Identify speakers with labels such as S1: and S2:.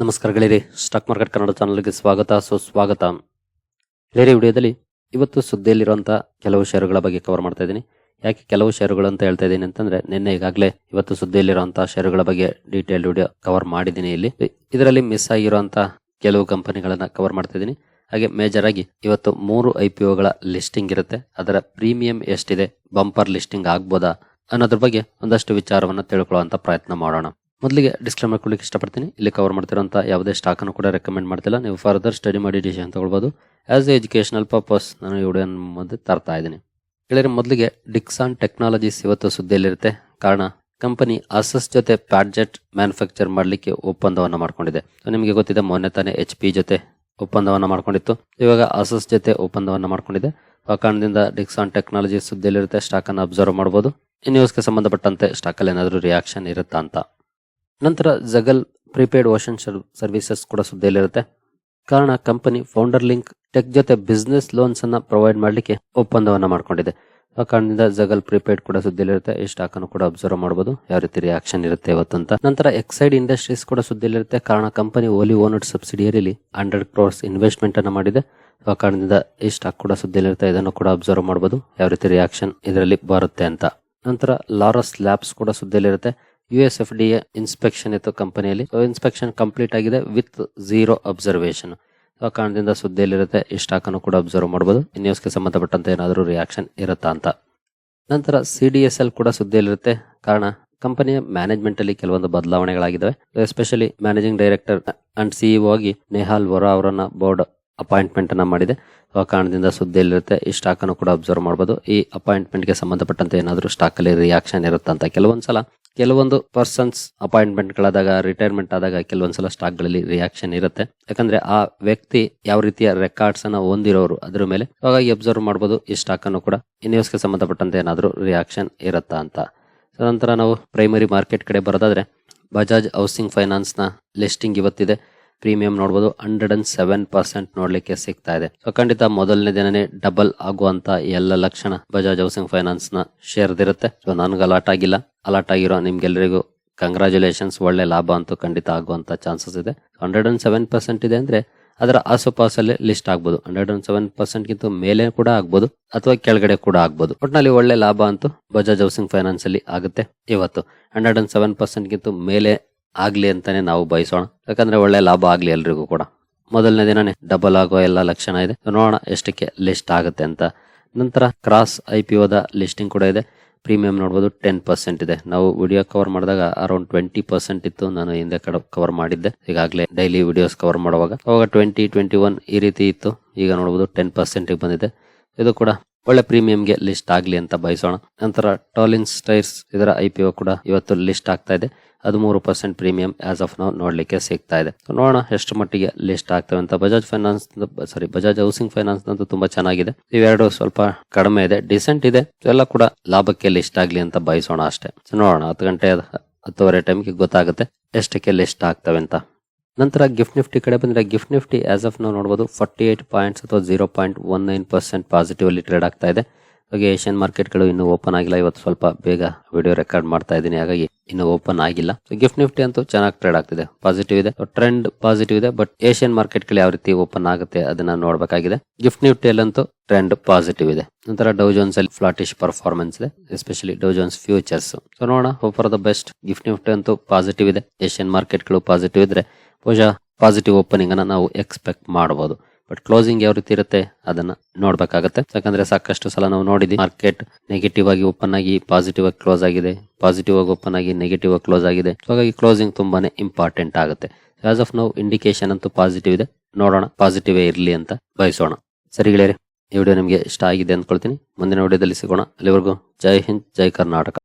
S1: ನಮಸ್ಕಾರ stock market Kannada ಚಾನಲ್ಗೆ ಸ್ವಾಗತ, ಸುಸ್ವಾಗತ. ಗೆಳೆಯರಿ, ವಿಡಿಯೋದಲ್ಲಿ ಇವತ್ತು ಸುದ್ದಿಯಲ್ಲಿರುವಂತಹ ಕೆಲವು ಷೇರುಗಳ ಬಗ್ಗೆ ಕವರ್ ಮಾಡ್ತಾ ಇದ್ದೀನಿ. ಯಾಕೆ ಕೆಲವು ಷೇರುಗಳು ಅಂತ ಹೇಳ್ತಾ ಇದ್ದೀನಿ ಅಂತಂದ್ರೆ, ನಿನ್ನೆ ಈಗಾಗಲೇ ಇವತ್ತು ಸುದ್ದಿಯಲ್ಲಿರುವಂತಹ ಷೇರುಗಳ ಬಗ್ಗೆ ಡೀಟೇಲ್ಡ್ ವಿಡಿಯೋ ಕವರ್ ಮಾಡಿದ್ದೀನಿ ಇಲ್ಲಿ. ಇದರಲ್ಲಿ ಮಿಸ್ ಆಗಿರುವಂತಹ ಕೆಲವು ಕಂಪನಿಗಳನ್ನ ಕವರ್ ಮಾಡ್ತಾ ಇದ್ದೀನಿ. ಹಾಗೆ ಮೇಜರ್ ಆಗಿ ಇವತ್ತು ಮೂರು ಐ ಪಿ ಒಗಳ ಲಿಸ್ಟಿಂಗ್ ಇರುತ್ತೆ. ಅದರ ಪ್ರೀಮಿಯಂ ಎಷ್ಟಿದೆ ಬಂಪರ್ ಲಿಸ್ಟಿಂಗ್ ಆಗ್ಬೋದಾ ಅನ್ನೋದ್ರ ಬಗ್ಗೆ ಒಂದಷ್ಟು ವಿಚಾರವನ್ನು ತಿಳ್ಕೊಳ್ಳುವಂತ ಪ್ರಯತ್ನ ಮಾಡೋಣ. ಮೊದಲಿಗೆ ಡಿಸ್ಕ್ಲೇಮರ್ ಕೊಡ್ಲಿಕ್ಕೆ ಇಷ್ಟಪಡ್ತೀನಿ. ಇಲ್ಲಿ ಕವರ್ ಮಾಡ್ತಿರೋಂಥ ಯಾವುದೇ ಸ್ಟಾಕ್ ಅನ್ನು ಕೂಡ ರೆಕಮೆಂಡ್ ಮಾಡ್ತಿಲ್ಲ. ನೀವು ಫರ್ದರ್ ಸ್ಟಡಿ ಮಾಡಿ ಡಿಸಿಷನ್ ತಗೊಳ್ಬೋದು. ಆ್ಯಸ್ ಎ ಎಜುಕೇಷನಲ್ ಪರ್ಪಸ್ ನಾನು ಈ ವಿಡಿಯೋ ಮುಂದೆ ತರ್ತಾ ಇದ್ದೀನಿ. ಹೇಳಿದ್ರೆ ಮೊದಲಿಗೆ ಡಿಕ್ಸಾನ್ ಟೆಕ್ನಾಲಜೀಸ್ ಇವತ್ತು ಸುದ್ದಿಯಲ್ಲಿರುತ್ತೆ. ಕಾರಣ ಕಂಪನಿ ಅಸಸ್ ಜೊತೆ ಪ್ಯಾಡ್ಜೆಟ್ ಮ್ಯಾನುಫ್ಯಾಕ್ಚರ್ ಮಾಡಲಿಕ್ಕೆ ಒಪ್ಪಂದವನ್ನು ಮಾಡ್ಕೊಂಡಿದೆ. ಸೊ ನಿಮಗೆ ಗೊತ್ತಿದೆ, ಮೊನ್ನೆ ತಾನೇ ಎಚ್ ಪಿ ಜೊತೆ ಒಪ್ಪಂದವನ್ನು ಮಾಡ್ಕೊಂಡಿತ್ತು. ಇವಾಗ ಅಸಸ್ ಜೊತೆ ಒಪ್ಪಂದವನ್ನು ಮಾಡ್ಕೊಂಡಿದೆ. ಆ ಕಾರಣದಿಂದ ಡಿಕ್ಸಾನ್ ಟೆಕ್ನಾಲಜಿ ಸುದ್ದಿಯಲ್ಲಿರುತ್ತೆ. ಸ್ಟಾಕನ್ನು ಅಬ್ಸರ್ವ್ ಮಾಡ್ಬೋದು. ಈ ನ್ಯೂಸ್ಗೆ ಸಂಬಂಧಪಟ್ಟಂತೆ ಸ್ಟಾಕಲ್ಲಿ ಏನಾದರೂ ರಿಯಾಕ್ಷನ್ ಇರುತ್ತಾ ಅಂತ. ನಂತರ ಜಗಲ್ ಪ್ರಿಪೇಡ್ ಓಷನ್ ಸರ್ವಿಸಸ್ ಕೂಡ ಸುದ್ದಿಯಲ್ಲಿರುತ್ತೆ. ಕಾರಣ ಕಂಪನಿ ಫೌಂಡರ್ ಲಿಂಕ್ ಟೆಕ್ ಜೊತೆ ಬಿಸ್ನೆಸ್ ಲೋನ್ಸ್ ಅನ್ನ ಪ್ರೊವೈಡ್ ಮಾಡಲಿಕ್ಕೆ ಒಪ್ಪಂದವನ್ನ ಮಾಡಿಕೊಂಡಿದೆ. ಆ ಕಾರಣದಿಂದ ಜಗಲ್ ಪ್ರಿಪೇಡ್ ಕೂಡ ಸುದ್ದಿಯಲ್ಲಿರುತ್ತೆ. ಈ ಸ್ಟಾಕ್ ಅನ್ನು ಕೂಡ ಅಬ್ಸರ್ವ್ ಮಾಡಬಹುದು ಯಾವ ರೀತಿ ರಿಯಾಕ್ಷನ್ ಇರುತ್ತೆ ಇವತ್ತಂತ. ನಂತರ ಎಕ್ಸೈಡ್ ಇಂಡಸ್ಟ್ರೀಸ್ ಕೂಡ ಸುದ್ದಿಯಲ್ಲಿರುತ್ತೆ. ಕಾರಣ ಕಂಪನಿ ಓಲಿ ಓನರ್ ಸಬ್ಸಿಡಿಯರಿಲಿ ಹಂಡ್ರೆಡ್ ಕ್ರೋರ್ಸ್ ಇನ್ವೆಸ್ಟ್ಮೆಂಟ್ ಅನ್ನ ಮಾಡಿದೆ. ಆ ಕಾರಣದಿಂದ ಈ ಸ್ಟಾಕ್ ಕೂಡ ಸುದ್ದಿಯಲ್ಲಿರುತ್ತೆ. ಇದನ್ನು ಕೂಡ ಅಬ್ಸರ್ವ್ ಮಾಡಬಹುದು ಯಾವ ರೀತಿ ರಿಯಾಕ್ಷನ್ ಇದರಲ್ಲಿ ಬರುತ್ತೆ ಅಂತ. ನಂತರ ಲಾರಸ್ ಲ್ಯಾಬ್ಸ್ ಕೂಡ ಸುದ್ದಿಯಲ್ಲಿರುತ್ತೆ. U S F D inspection ಇತ್ತು ಕಂಪನಿಯಲ್ಲಿ ಇನ್ಸ್ಪೆಕ್ಷನ್ ಕಂಪ್ಲೀಟ್ ಆಗಿದೆ ವಿತ್ ಝೀರೋ ಅಬ್ಸರ್ವೇಷನ್ ಆ ಕಾರಣದಿಂದ ಸುದ್ದಿಯಲ್ಲಿರುತ್ತೆ, ಈ ಸ್ಟಾಕನ್ನು ಕೂಡ ಅಬ್ಸರ್ವ್ ಮಾಡಬಹುದು ನ್ಯೂಸ್ಗೆ ಸಂಬಂಧಪಟ್ಟಂತೆ ಏನಾದರೂ ರಿಯಾಕ್ಷನ್ ಇರುತ್ತಾ ಅಂತ. ನಂತರ ಸಿ ಡಿ ಎಸ್ ಎಲ್ ಕೂಡ ಸುದ್ದಿಯಲ್ಲಿರುತ್ತೆ. ಕಾರಣ ಕಂಪನಿಯ ಮ್ಯಾನೇಜ್ಮೆಂಟ್ ಅಲ್ಲಿ ಕೆಲವೊಂದು ಬದಲಾವಣೆಗಳಾಗಿದ್ದಾವೆ. Especially managing director and CEO ಆಗಿ ನೇಹಾಲ್ ವೊರಾ ಅವರನ್ನ ಬೋರ್ಡ್ ಅಪಾಯಿಂಟ್ಮೆಂಟ್ ಅನ್ನ ಮಾಡಿದೆ. ಆ ಕಾರಣದಿಂದ ಸುದ್ದಿಯಲ್ಲಿರುತ್ತೆ, ಈ ಸ್ಟಾಕ್ ಅನ್ನು ಕೂಡ ಅಬ್ಸರ್ವ್ ಮಾಡಬಹುದು ಈ ಅಪಾಯಿಂಟ್ಮೆಂಟ್ಗೆ ಸಂಬಂಧಪಟ್ಟಂತೆ ಏನಾದರೂ ಸ್ಟಾಕ್ ಅಲ್ಲಿ ರಿಯಾಕ್ಷನ್ ಇರುತ್ತಂತ ಕೆಲವೊಂದ್ಸಲ ಕೆಲವೊಂದು ಪರ್ಸನ್ಸ್ ಅಪಾಯಿಂಟ್ಮೆಂಟ್ ಗಳಾದಾಗ ರಿಟೈರ್ಮೆಂಟ್ ಆದಾಗ ಕೆಲವೊಂದ್ಸಲ ಸ್ಟಾಕ್ಗಳಲ್ಲಿ ರಿಯಾಕ್ಷನ್ ಇರುತ್ತೆ. ಯಾಕಂದ್ರೆ ಆ ವ್ಯಕ್ತಿ ಯಾವ ರೀತಿಯ ರೆಕಾರ್ಡ್ಸ್ ಅನ್ನ ಹೊಂದಿರೋರು, ಅದ್ರ ಮೇಲೆ ಹಾಗಾಗಿ ಅಬ್ಸರ್ವ್ ಮಾಡಬಹುದು ಈ ಸ್ಟಾಕ್ ಅನ್ನು ಕೂಡ. ಈ ನ್ಯೂಸ್ಗೆ ಸಂಬಂಧಪಟ್ಟಂತೆ ಏನಾದರೂ ರಿಯಾಕ್ಷನ್ ಇರುತ್ತಾ ಅಂತ. ನಂತರ ನಾವು ಪ್ರೈಮರಿ ಮಾರ್ಕೆಟ್ ಕಡೆ ಬರೋದಾದ್ರೆ ಬಜಾಜ್ ಹೌಸಿಂಗ್ ಫೈನಾನ್ಸ್ನ ಲಿಸ್ಟಿಂಗ್ ಇವತ್ತಿದೆ. ಪ್ರೀಮಿಯಂ ನೋಡಬಹುದು ಹಂಡ್ರೆಡ್ ಅಂಡ್ ಸೆವೆನ್ ಪರ್ಸೆಂಟ್ ನೋಡ್ಲಿಕ್ಕೆ ಸಿಗ್ತಾ ಇದೆ. ಸೊ ಖಂಡಿತ ಮೊದಲನೇ ದಿನನೇ ಡಬಲ್ ಆಗುವಂತ ಎಲ್ಲ ಲಕ್ಷಣ ಬಜಾಜ್ ಹೌಸಿಂಗ್ ಫೈನಾನ್ಸ್ನ ಶೇರ್ ಇರುತ್ತೆ. ಸೊ ನನ್ಗೆ ಅಲಾಟ್ ಆಗಿಲ್ಲ ಅಲಾಟ್ ಆಗಿರೋ ನಿಮ್ಗೆಲ್ಲರಿಗೂ ಕಂಗ್ರ್ಯಾಚುಲೇಷನ್ಸ್ ಒಳ್ಳೆ ಲಾಭ ಅಂತೂ ಖಂಡಿತ ಆಗುವಂತ ಚಾನ್ಸಸ್ ಇದೆ. ಹಂಡ್ರೆಡ್ ಅಂಡ್ ಸೆವೆನ್ ಪರ್ಸೆಂಟ್ ಇದೆ ಅಂದ್ರೆ ಅದರ ಆಸುಪಾಸಲ್ಲಿ ಲಿಸ್ಟ್ ಆಗ್ಬೋದು. ಹಂಡ್ರೆಡ್ ಅಂಡ್ ಸೆವೆನ್ ಪರ್ಸೆಂಟ್ ಗಿಂತ ಮೇಲೆ ಕೂಡ ಆಗ್ಬೋದು, ಅಥವಾ ಕೆಳಗಡೆ ಕೂಡ ಆಗ್ಬೋದು. ಒಟ್ನಲ್ಲಿ ಒಳ್ಳೆ ಲಾಭ ಅಂತೂ ಬಜಾಜ್ ಹೌಸಿಂಗ್ ಫೈನಾನ್ಸ್ ಅಲ್ಲಿ ಆಗುತ್ತೆ. ಇವತ್ತು ಹಂಡ್ರೆಡ್ ಅಂಡ್ ಸೆವೆನ್ ಪರ್ಸೆಂಟ್ ಗಿಂತ ಮೇಲೆ ಆಗ್ಲಿ ಅಂತಾನೆ ನಾವು ಬಯಸೋಣ. ಯಾಕಂದ್ರೆ ಒಳ್ಳೆ ಲಾಭ ಆಗ್ಲಿ ಎಲ್ರಿಗೂ ಕೂಡ. ಮೊದಲನೇ ದಿನನೇ ಡಬಲ್ ಆಗೋ ಎಲ್ಲ ಲಕ್ಷಣ ಇದೆ. ನೋಡೋಣ ಎಷ್ಟಕ್ಕೆ ಲಿಸ್ಟ್ ಆಗುತ್ತೆ ಅಂತ. ನಂತರ ಕ್ರಾಸ್ ಐ ಪಿ ಒದ ಲಿಸ್ಟಿಂಗ್ ಕೂಡ ಇದೆ. ಪ್ರೀಮಿಯಂ ನೋಡ್ಬೋದು ಟೆನ್ ಪರ್ಸೆಂಟ್ ಇದೆ. ನಾವು ವಿಡಿಯೋ ಕವರ್ ಮಾಡಿದಾಗ ಅರೌಂಡ್ ಟ್ವೆಂಟಿ ಪರ್ಸೆಂಟ್ ಇತ್ತು. ನಾನು ಹಿಂದೆ ಕಡೆ ಕವರ್ ಮಾಡಿದ್ದೆ. ಈಗಾಗಲೇ ಡೈಲಿ ವಿಡಿಯೋಸ್ ಕವರ್ ಮಾಡುವಾಗ. ಅವಾಗ ಟ್ವೆಂಟಿ ಟ್ವೆಂಟಿ ಒನ್ ಈ ರೀತಿ ಇತ್ತು. ಈಗ ನೋಡ್ಬೋದು ಟೆನ್ ಪರ್ಸೆಂಟಿಗೆ ಬಂದಿದೆ. ಇದು ಕೂಡ ಒಳ್ಳೆ ಪ್ರೀಮಿಯಂಗೆ ಲಿಸ್ಟ್ ಆಗಲಿ ಅಂತ ಬಯಸೋಣ. ನಂತರ ಟಾಲಿನ್ಸ್ ಟೈರ್ಸ್ ಇದರ ಐ ಪಿ ಕೂಡ ಇವತ್ತು ಲಿಸ್ಟ್ ಆಗ್ತಾ ಇದೆ. ಹದಿಮೂರು ಪರ್ಸೆಂಟ್ ಪ್ರೀಮಿಯಂ ಆಸ್ ಆಫ್ ನಾವು ನೋಡಲಿಕ್ಕೆ ಸಿಗ್ತಾ ಇದೆ. ನೋಡೋಣ ಎಷ್ಟು ಮಟ್ಟಿಗೆ ಲಿಸ್ಟ್ ಆಗ್ತವೆ ಅಂತ. Bajaj finance sorry Bajaj housing finance ಅಂತೂ ತುಂಬಾ ಚೆನ್ನಾಗಿದೆ. ಇವೆರಡು ಸ್ವಲ್ಪ ಕಡಿಮೆ ಇದೆ. ಡಿಸೆಂಟ್ ಇದೆ. ಎಲ್ಲ ಕೂಡ ಲಾಭಕ್ಕೆ ಲಿಸ್ಟ್ ಆಗಲಿ ಅಂತ ಬಯಸೋಣ ಅಷ್ಟೇ. ನೋಡೋಣ. ಹತ್ತು ಗಂಟೆ ಹತ್ತುವರೆ ಟೈಮ್ಗೆ ಗೊತ್ತಾಗುತ್ತೆ ಎಷ್ಟಕ್ಕೆ ಲಿಸ್ಟ್ ಆಗ್ತವೆ ಅಂತ. ನಂತರ ಗಿಫ್ಟ್ ನಿಫ್ಟಿ ಕಡೆ ಬಂದರೆ ಗಿಫ್ಟ್ ನಿಫ್ಟಿ ಆಸ್ ಆಫ್ ನಾವು ನೋಡ್ಬೋದು ಫಾರ್ಟಿ ಏಟ್ ಪಾಯಿಂಟ್ಸ್ ಅಥವಾ zero point one nine percent positive ಅಲ್ಲಿ ಟ್ರೇಡ್ ಆಗ್ತಾ ಇದೆ. ಹಾಗೆ ಏಷ್ಯನ್ ಮಾರ್ಕೆಟ್ಗಳು ಇನ್ನೂ ಓಪನ್ ಆಗಿಲ್ಲ. ಇವತ್ತು ಸ್ವಲ್ಪ ಬೇಗ ವಿಡಿಯೋ ರೆಕಾರ್ಡ್ ಮಾಡ್ತಾ ಇದ್ದೀನಿ. ಹಾಗಾಗಿ ಇನ್ನೂ ಓಪನ್ ಆಗಿಲ್ಲ. ಗಿಫ್ಟ್ ನಿಫ್ಟಿ ಅಂತೂ ಚೆನ್ನಾಗಿ ಟ್ರೇಡ್ ಆಗ್ತಿದೆ. ಪಾಸಿಟಿವ್ ಇದೆ. ಟ್ರೆಂಡ್ ಪಾಸಿಟಿವ್ ಇದೆ. ಬಟ್ ಏಷ್ಯನ್ ಮಾರ್ಕೆಟ್ಗಳು ಯಾವ ರೀತಿ ಓಪನ್ ಆಗುತ್ತೆ ಅದನ್ನ ನೋಡಬೇಕಾಗಿದೆ. ಗಿಫ್ಟ್ ನಿಫ್ಟಿಯಲ್ಲಂತೂ ಟ್ರೆಂಡ್ ಪಾಸಿಟಿವ್ ಇದೆ. ನಂತರ ಡೌ ಜೋನ್ಸ್ ಅಲ್ಲಿ ಫ್ಲಾಟಿಶ್ ಪರ್ಫಾರ್ಮೆನ್ಸ್ ಇದೆ. Especially Dow Jones futures so ನೋಡೋಣ. Hope for the best gift Nifty ಅಂತೂ ಪಾಸಿಟಿವ್ ಇದೆ. ಏಷ್ಯನ್ ಮಾರ್ಕೆಟ್ಗಳು ಪಾಸಿಟಿವ್ ಇದ್ರೆ ಬಹುಶಃ ಪಾಸಿಟಿವ್ ಓಪನಿಂಗ್ ಅನ್ನ ನಾವು ಎಕ್ಸ್ಪೆಕ್ಟ್ ಮಾಡಬಹುದು ಬಟ್ ಕ್ಲೋಸಿಂಗ್ ಯಾವ ರೀತಿ ಇರುತ್ತೆ, ಅದನ್ನ ನೋಡ್ಬೇಕಾಗತ್ತೆ. ಯಾಕಂದ್ರೆ ಸಾಕಷ್ಟು ಸಲ ನಾವು ನೋಡಿದ್ವಿ ಮಾರ್ಕೆಟ್ ನೆಗೆಟಿವ್ ಆಗಿ ಓಪನ್ ಆಗಿ ಪಾಸಿಟಿವ್ ಆಗಿ ಕ್ಲೋಸ್ ಆಗಿದೆ ಪಾಸಿಟಿವ್ ಆಗಿ ಓಪನ್ ಆಗಿ ನೆಗೆಟಿವ್ ಆಗಿ ಕ್ಲೋಸ್ ಆಗಿದೆ. ಹಾಗಾಗಿ ಕ್ಲೋಸಿಂಗ್ ತುಂಬಾನೇ ಇಂಪಾರ್ಟೆಂಟ್ ಆಗುತ್ತೆ. ಆಸ್ ಆಫ್ ನಾವು ಇಂಡಿಕೇಶನ್ ಅಂತೂ ಪಾಸಿಟಿವ್ ಇದೆ. ನೋಡೋಣ ಪಾಸಿಟಿವ್ ಇರಲಿ ಅಂತ ಬಯಸೋಣ. ಸರಿ ಗೆಳೆಯರೆ, ಈ ವಿಡಿಯೋ ನಿಮಗೆ ಇಷ್ಟ ಆಗಿದೆ ಅಂದ್ಕೊಳ್ತೀನಿ. ಮುಂದಿನ ವಿಡಿಯೋದಲ್ಲಿ ಸಿಗೋಣ. ಅಲ್ಲಿವರೆಗೂ ಜೈ ಹಿಂದ್, ಜೈ ಕರ್ನಾಟಕ.